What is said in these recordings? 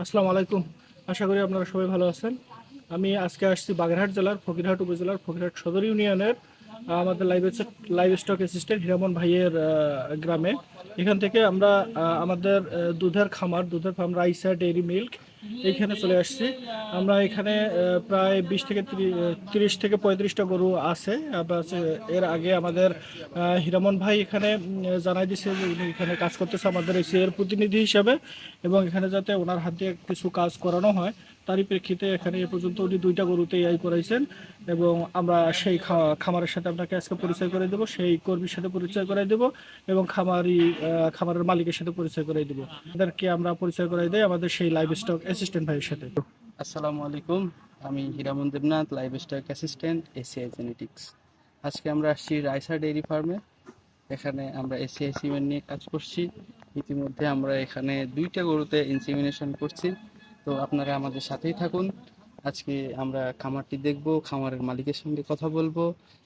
আসসালামু আলাইকুম। আশা করি আপনারা সবাই ভালো আছেন। আমি আজকে আসছি বাগেরহাট জেলার, ফকিরহাট উপজেলার, ফকিরহাট সদর ইউনিয়নের আমাদের live livestock assistant Hiraman ভাইয়ের গ্রামে। এখান থেকে আমরা আমাদের দুধের খামার, দুধের ফার্ম রাইসা ডেইরি মিল্ক এইখানে চলে আসছি। আমরা এখানে প্রায় বিশ থেকে তিরিশ থেকে পঁয়ত্রিশটা গরু আছে। এর আগে আমাদের হিরামন ভাই এখানে জানাই দিছে যে উনি এখানে কাজ করতেছে আমাদের এসি এর প্রতিনিধি হিসেবে এবং এখানে যাতে ওনার হাতে কিছু কাজ করানো হয়। তারই প্রেক্ষিতে এখানে এ পর্যন্ত উনি দুইটা গরুতে এআই করাইছেন এবং আমরা সেই খামারের সাথে আপনাকে আজকে পরিচয় করে দেবো, সেই কর্মীর সাথে পরিচয় করাই দেবো এবং খামারি খামারের মালিকের সাথে পরিচয় করাই দেবো। তাদেরকে আমরা পরিচয় করাই দেই আমাদের সেই লাইভ স্টক অ্যাসিস্ট্যান্ট ভাইয়ের সাথে। আসসালামু আলাইকুম, আমি Hiraman Debnath livestock assistant ACI genetics আজকে আমরা আসছি রাইসা ডেইরি ফার্মে, এখানে আমরা এসিআই সিমেন্ট নিয়ে কাজ করছি। ইতিমধ্যে আমরা এখানে দুইটা গরুতে ইনসিমিনেশন করছি। তো আপনারা আমাদের সাথেই থাকুন। আজকে আমরা খামারটি দেখব, খামারের মালিকের সঙ্গে কথা বলব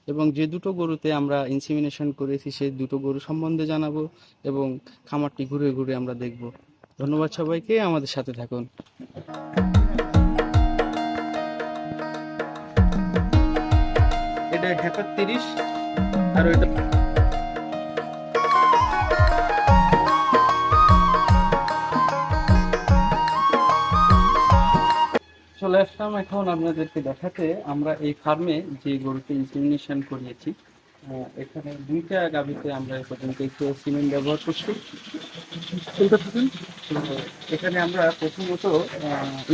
এবং যে দুটো গরুতে আমরা ইনসিমিনেশন করেছি, সেই দুটো গরু সম্বন্ধে জানাব এবং খামারটি ঘুরে ঘুরে আমরা দেখব। ধন্যবাদ সবাইকে, আমাদের সাথে থাকুন। এটা ঢাকা তিরিশ, আর ওইটা আসলাম এখন আপনাদেরকে দেখাতে। আমরা এই ফার্মে যে গরুকে ইনসিমিনেশন করিয়েছি এখানে দুইটা গাভিতে আমরা এ পর্যন্ত সিমেন্ট ব্যবহার করছি। এখানে আমরা প্রথমত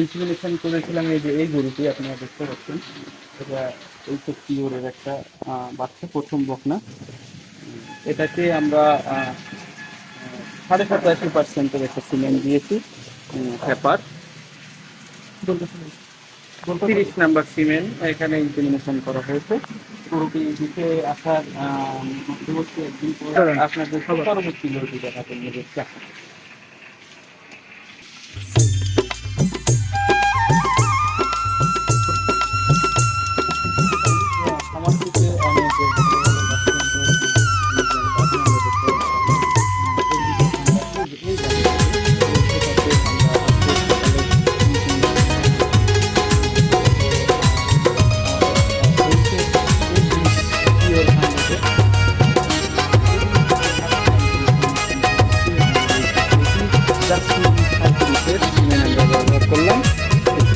ইনসিমিনেশন করেছিলাম এই যে এই গরুটি, আপনারা দেখতে পাচ্ছেন। এটা এই তো পিওরের একটা বাচ্চা, প্রথম বকনা। এটাকে আমরা সাড়ে সাতাশি পার্সেন্টের একটা সিমেন্ট দিয়েছি পেপার তিরিশ নাম্বার সিমেন্ট এখানে ইমপ্লিমেন্টেশন করা হয়েছে। পুরোটি দিকে আসার আহ, মধ্যবর্তী একদিন পর আপনাদের পরবর্তী গরুটি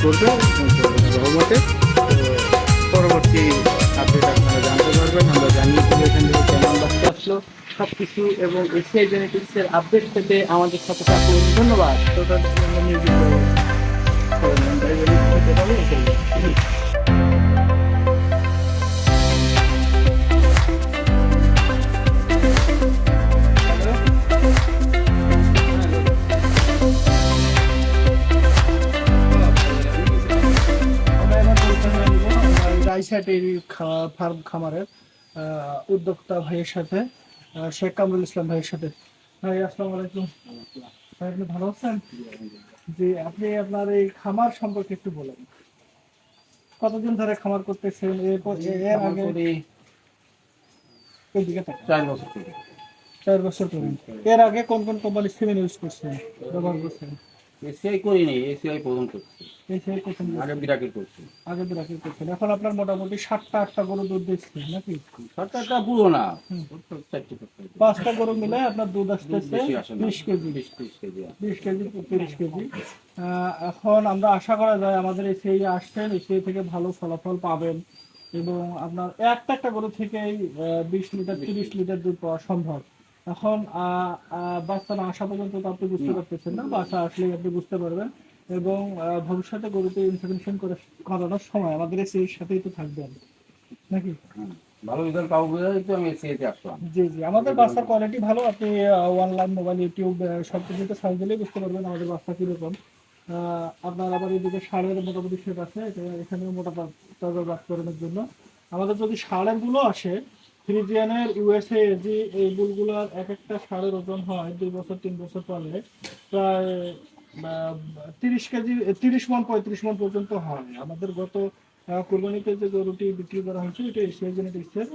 করবেন রহমতে। পরবর্তী আপডেট আপনারা জানতে পারবেন, আমরা জানিয়ে দেবো এখান থেকে কেমন বাচ্চা আসলো। সব কিছু এবং এসিআই জেনেটিক্সের আপডেট পেতে আমাদের সাথে থাকুন। ধন্যবাদ। টোটাল আমরা নিয়োজিত রাইসা ডেইরি ফার্ম খামারের উদ্যোক্তা ভাইয়ের সাথে শেখ কামরুল ইসলাম ভাইয়ের সাথে। ভাই আসসালামু আলাইকুম। ভাই আপনি ভালো আছেন? জি আপনি আপনার এই খামার সম্পর্কে একটু বলেন। কতদিন ধরে খামার করতেছেন? এর আগে। চার বছর চার বছর এর আগে কোন কোন কোম্পানি সিমেন্ট ইউজ করছেন? ব্যবহার করছেন? এসিআই করি নাই এসিআই প্রথম করছি। এই সেই প্রথম আগে বিরাকের করছি আগে করছেন এখন আপনার মোটামুটি সাতটা আটটা গরু দুধ দিচ্ছেন নাকি? সরকারটা পুরো না। পাঁচটা। গরু। মিলে আপনার দুধ আসতেছে বেশি কেজি। বিশ কেজি বিশ কেজি তিরিশ কেজি। আহ, এখন আমরা আশা করা যায় আমাদের এই সেই আসছেন এই সেই থেকে ভালো ফলাফল পাবেন এবং আপনার একটা একটা গরু থেকেই বিশ লিটার তিরিশ লিটার দুধ পাওয়া সম্ভব। এখন বাচ্চা না আসা পর্যন্ত তো আপনি বুঝতে পারতেছেন না বাচ্চা আসলেই আপনি বুঝতে পারবেন। এবং ভবিষ্যতে গরুতে ইনফরমেশন করে করানোর সময় আমাদের সেই সাথেই তো থাকবেন নাকি? ভালো রেজাল্ট পাবো বলে তো আমি এসিআইতে আসলাম। জি জি। আমাদের বাচ্চার কোয়ালিটি ভালো আপনি অনলাইন মোবাইল ইউটিউব সব কিছুতে সার্চ দিলেই বুঝতে পারবেন আমাদের বাচ্চা কীরকম। আপনার আবার এদিকে সারের মোটামুটি সেট আছে এখানেও মোটা তাজা বাচ্চাকরণের জন্য। আমাদের যদি সারেরগুলো আসে ফ্রিজিয়ানের ইউএসএ যে এই বুলগুলোর এক একটা সারের ওজন হয় দুই বছর তিন বছর পরে প্রায় তিরিশ কেজি তিরিশ মন পঁয়ত্রিশ মন পর্যন্ত হয়। আমাদের গত কোরবানিতে যে গরুটি বিক্রি করা হয়েছে এটা এশিয়া জেনেটিক্সের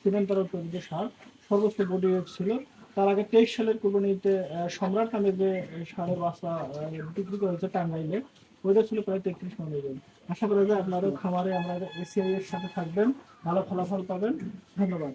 সিমেন্ট তরফ তৈরি যে সার সর্বোচ্চ বডি ওয়েট ছিল। তার আগে তেইশ সালের কোরবানিতে সম্রাট নামে যে সারের আহ, বিক্রি করেছে টাঙ্গাইলে ওইটা ছিল প্রায় তেত্রিশ মনোজন আশা করা যায় আপনারও খামারে আমরা এসিআই এর সাথে থাকবেন, ভালো ফলাফল পাবেন ধন্যবাদ।